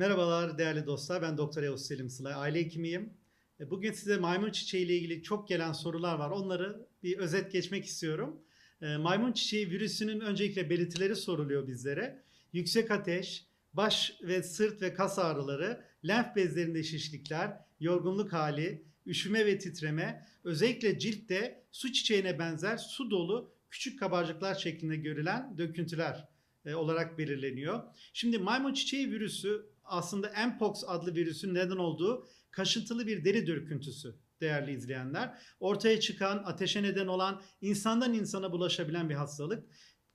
Merhabalar değerli dostlar. Ben Doktor Yavuz Selim Sılay. Aile hekimiyim. E, Bugün size maymun çiçeği ile ilgili çok gelen sorular var. Onları bir özet geçmek istiyorum. E, Maymun çiçeği virüsünün öncelikle belirtileri soruluyor bizlere. Yüksek ateş, baş ve sırt ve kas ağrıları, lenf bezlerinde şişlikler, yorgunluk hali, üşüme ve titreme, özellikle ciltte su çiçeğine benzer su dolu küçük kabarcıklar şeklinde görülen döküntüler e, olarak belirleniyor. Şimdi maymun çiçeği virüsü aslında Mpox adlı virüsün neden olduğu kaşıntılı bir deri döküntüsü değerli izleyenler. Ortaya çıkan, ateşe neden olan, insandan insana bulaşabilen bir hastalık.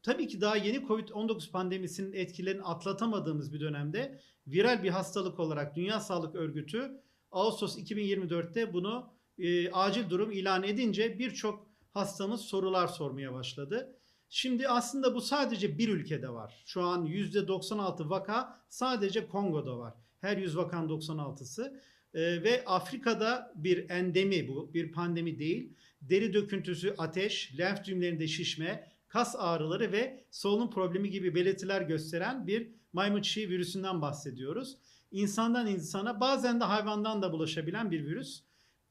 Tabii ki daha yeni Covid-19 pandemisinin etkilerini atlatamadığımız bir dönemde viral bir hastalık olarak Dünya Sağlık Örgütü Ağustos 2024'te bunu e, acil durum ilan edince birçok hastamız sorular sormaya başladı. Şimdi aslında bu sadece bir ülkede var. Şu an %96 vaka sadece Kongo'da var. Her 100 vakan 96'sı. Ee, ve Afrika'da bir endemi bu, bir pandemi değil. Deri döküntüsü, ateş, lenf düğümlerinde şişme, kas ağrıları ve solunum problemi gibi belirtiler gösteren bir maymun çiçeği virüsünden bahsediyoruz. İnsandan insana bazen de hayvandan da bulaşabilen bir virüs.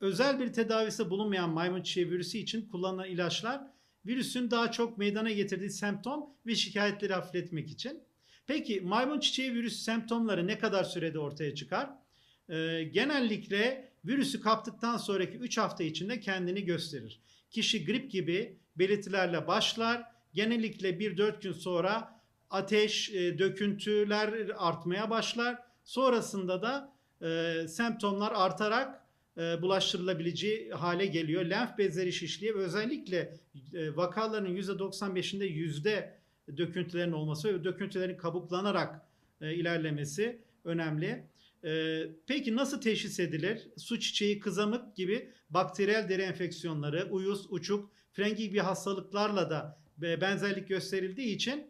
Özel bir tedavisi bulunmayan maymun çiçeği virüsü için kullanılan ilaçlar virüsün daha çok meydana getirdiği semptom ve şikayetleri hafifletmek için. Peki maymun çiçeği virüsü semptomları ne kadar sürede ortaya çıkar? Ee, genellikle virüsü kaptıktan sonraki 3 hafta içinde kendini gösterir. Kişi grip gibi belirtilerle başlar. Genellikle 1-4 gün sonra ateş, e, döküntüler artmaya başlar. Sonrasında da e, semptomlar artarak e, bulaştırılabileceği hale geliyor. Lenf bezleri şişliği ve özellikle e, vakaların %95'inde yüzde döküntülerin olması ve döküntülerin kabuklanarak e, ilerlemesi önemli. E, peki nasıl teşhis edilir? Su çiçeği, kızamık gibi bakteriyel deri enfeksiyonları, uyuz, uçuk, frengi gibi hastalıklarla da benzerlik gösterildiği için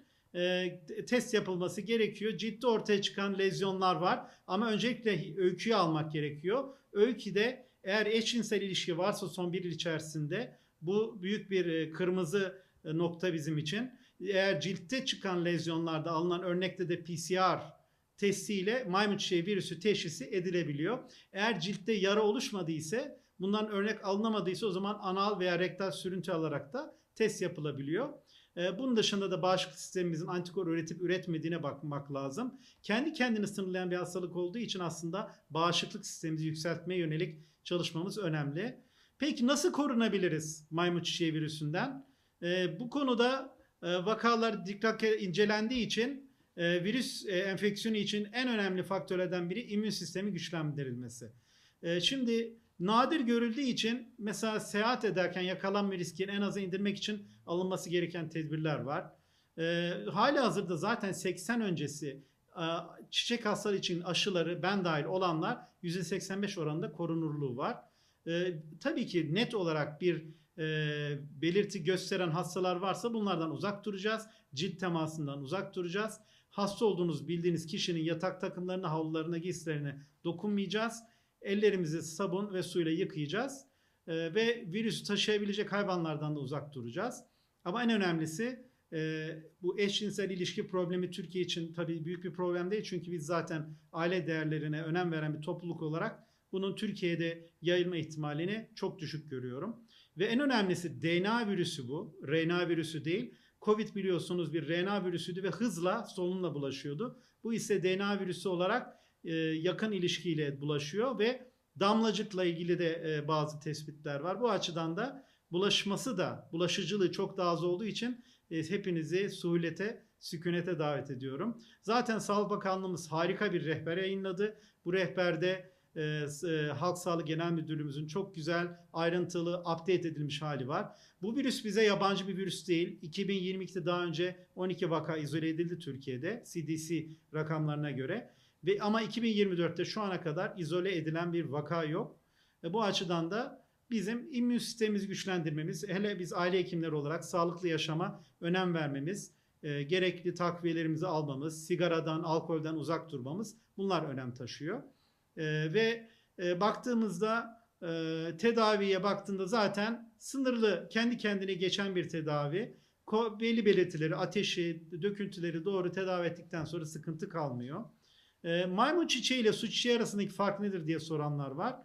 test yapılması gerekiyor. Ciddi ortaya çıkan lezyonlar var ama öncelikle öyküyü almak gerekiyor. Öyküde eğer eşcinsel ilişki varsa son bir yıl içerisinde bu büyük bir e, kırmızı e, nokta bizim için. Eğer ciltte çıkan lezyonlarda alınan örnekte de PCR testiyle maymun çiçeği virüsü teşhisi edilebiliyor. Eğer ciltte yara oluşmadıysa bundan örnek alınamadıysa o zaman anal veya rektal sürüntü alarak da test yapılabiliyor. Ee, bunun dışında da bağışıklık sistemimizin antikor üretip üretmediğine bakmak lazım. Kendi kendini sınırlayan bir hastalık olduğu için aslında bağışıklık sistemimizi yükseltmeye yönelik çalışmamız önemli. Peki nasıl korunabiliriz maymun çiçeği virüsünden? Ee, bu konuda e, vakalar dikkatle incelendiği için e, virüs e, enfeksiyonu için en önemli faktörlerden biri immün sistemi güçlendirilmesi. Şimdi nadir görüldüğü için mesela seyahat ederken yakalanma riskini en aza indirmek için alınması gereken tedbirler var. E, hali hazırda zaten 80 öncesi e, çiçek hastalığı için aşıları ben dahil olanlar %85 oranında korunurluğu var. E, tabii ki net olarak bir e, belirti gösteren hastalar varsa bunlardan uzak duracağız. Cilt temasından uzak duracağız. Hasta olduğunuz bildiğiniz kişinin yatak takımlarına, havlularına, giysilerine dokunmayacağız. Ellerimizi sabun ve suyla yıkayacağız. E, ve virüsü taşıyabilecek hayvanlardan da uzak duracağız. Ama en önemlisi e, bu eşcinsel ilişki problemi Türkiye için tabii büyük bir problem değil. Çünkü biz zaten aile değerlerine önem veren bir topluluk olarak bunun Türkiye'de yayılma ihtimalini çok düşük görüyorum. Ve en önemlisi DNA virüsü bu. RNA virüsü değil. Covid biliyorsunuz bir RNA virüsüydü ve hızla solunumla bulaşıyordu. Bu ise DNA virüsü olarak yakın ilişkiyle bulaşıyor ve damlacıkla ilgili de e, bazı tespitler var. Bu açıdan da bulaşması da bulaşıcılığı çok daha az olduğu için e, hepinizi suhulete, sükunete davet ediyorum. Zaten Sağlık Bakanlığımız harika bir rehber yayınladı. Bu rehberde e, e, Halk Sağlığı Genel Müdürlüğümüzün çok güzel ayrıntılı update edilmiş hali var. Bu virüs bize yabancı bir virüs değil. 2022'de daha önce 12 vaka izole edildi Türkiye'de CDC rakamlarına göre. Ve ama 2024'te şu ana kadar izole edilen bir vaka yok. E, bu açıdan da bizim immün sistemimizi güçlendirmemiz, hele biz aile hekimleri olarak sağlıklı yaşama önem vermemiz, e, gerekli takviyelerimizi almamız, sigaradan, alkolden uzak durmamız bunlar önem taşıyor. E, ve e, baktığımızda e, tedaviye baktığında zaten sınırlı kendi kendine geçen bir tedavi. Ko, belli belirtileri, ateşi, döküntüleri doğru tedavi ettikten sonra sıkıntı kalmıyor. E, maymun çiçeği ile su çiçeği arasındaki fark nedir diye soranlar var.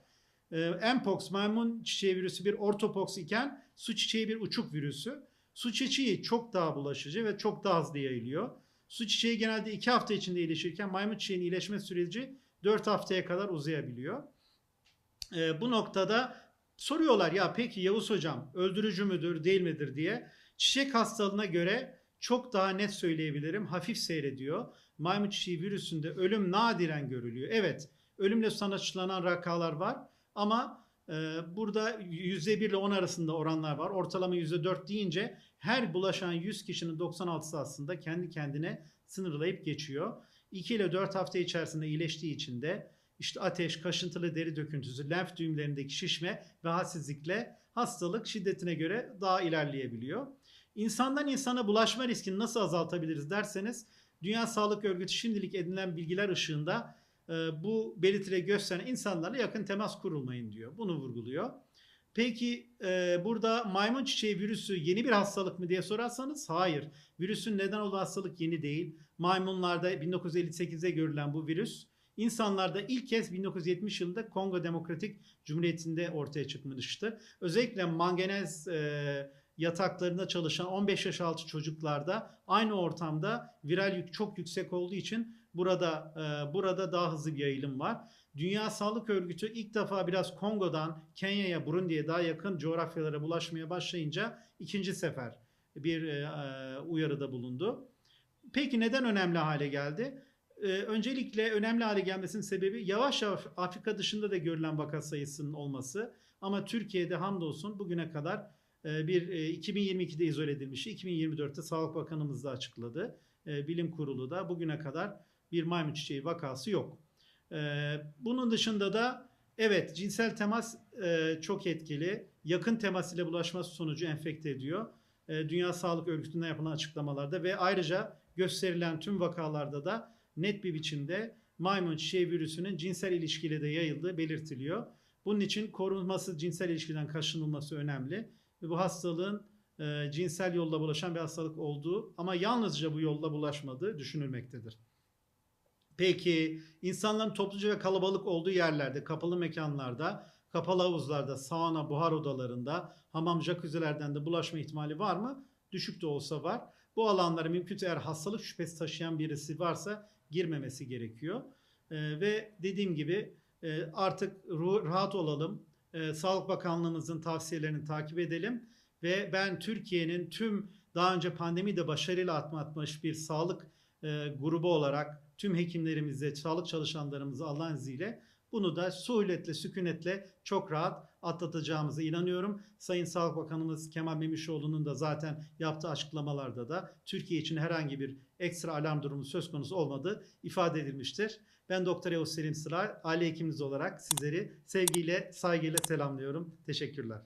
E, Mpox maymun çiçeği virüsü bir ortopox iken su çiçeği bir uçuk virüsü. Su çiçeği çok daha bulaşıcı ve çok daha hızlı yayılıyor. Su çiçeği genelde 2 hafta içinde iyileşirken maymun çiçeğinin iyileşme süreci 4 haftaya kadar uzayabiliyor. E, bu noktada soruyorlar ya peki Yavuz hocam öldürücü müdür değil midir diye. Çiçek hastalığına göre çok daha net söyleyebilirim. Hafif seyrediyor. Maymun çiçeği virüsünde ölüm nadiren görülüyor. Evet ölümle sonuçlanan vakalar var ama e, burada %1 ile 10 arasında oranlar var. Ortalama %4 deyince her bulaşan 100 kişinin 96'sı aslında kendi kendine sınırlayıp geçiyor. 2 ile 4 hafta içerisinde iyileştiği için de işte ateş, kaşıntılı deri döküntüsü, lenf düğümlerindeki şişme ve halsizlikle hastalık şiddetine göre daha ilerleyebiliyor. İnsandan insana bulaşma riskini nasıl azaltabiliriz derseniz Dünya Sağlık Örgütü şimdilik edinilen bilgiler ışığında e, bu belirtileri gösteren insanlarla yakın temas kurulmayın diyor. Bunu vurguluyor. Peki e, burada maymun çiçeği virüsü yeni bir hastalık mı diye sorarsanız hayır. Virüsün neden olduğu hastalık yeni değil. Maymunlarda 1958'de görülen bu virüs insanlarda ilk kez 1970 yılında Kongo Demokratik Cumhuriyeti'nde ortaya çıkmıştı. Özellikle manganez e, yataklarında çalışan 15 yaş altı çocuklarda aynı ortamda viral yük çok yüksek olduğu için burada e, burada daha hızlı bir yayılım var. Dünya Sağlık Örgütü ilk defa biraz Kongo'dan Kenya'ya, Burundi'ye daha yakın coğrafyalara bulaşmaya başlayınca ikinci sefer bir e, e, uyarıda bulundu. Peki neden önemli hale geldi? Ee, öncelikle önemli hale gelmesinin sebebi yavaş yavaş Afrika dışında da görülen vaka sayısının olması. Ama Türkiye'de hamdolsun bugüne kadar e, bir e, 2022'de izole edilmiş, 2024'te Sağlık Bakanımız da açıkladı. E, bilim Kurulu da bugüne kadar bir maymun çiçeği vakası yok. E, bunun dışında da evet cinsel temas e, çok etkili. Yakın temas ile bulaşması sonucu enfekte ediyor. E, Dünya Sağlık Örgütü'nden yapılan açıklamalarda ve ayrıca gösterilen tüm vakalarda da net bir biçimde maymun çiçeği virüsünün cinsel ilişkiyle de yayıldığı belirtiliyor. Bunun için korunması cinsel ilişkiden kaçınılması önemli. Ve bu hastalığın e, cinsel yolla bulaşan bir hastalık olduğu ama yalnızca bu yolla bulaşmadığı düşünülmektedir. Peki insanların topluca ve kalabalık olduğu yerlerde, kapalı mekanlarda, kapalı havuzlarda, sauna, buhar odalarında, hamam, jacuzzilerden de bulaşma ihtimali var mı? Düşük de olsa var. Bu alanlara mümkünse eğer hastalık şüphesi taşıyan birisi varsa girmemesi gerekiyor. E, ve dediğim gibi e, artık ruh, rahat olalım. E, Sağlık Bakanlığımızın tavsiyelerini takip edelim. Ve ben Türkiye'nin tüm daha önce pandemi de başarıyla atlatmış bir sağlık e, grubu olarak tüm hekimlerimize, sağlık çalışanlarımıza Allah'ın izniyle bunu da suhuletle, sükunetle çok rahat atlatacağımıza inanıyorum. Sayın Sağlık Bakanımız Kemal Memişoğlu'nun da zaten yaptığı açıklamalarda da Türkiye için herhangi bir ekstra alarm durumu söz konusu olmadığı ifade edilmiştir. Ben Doktor Yavuz Selim Sıra, aile hekiminiz olarak sizleri sevgiyle, saygıyla selamlıyorum. Teşekkürler.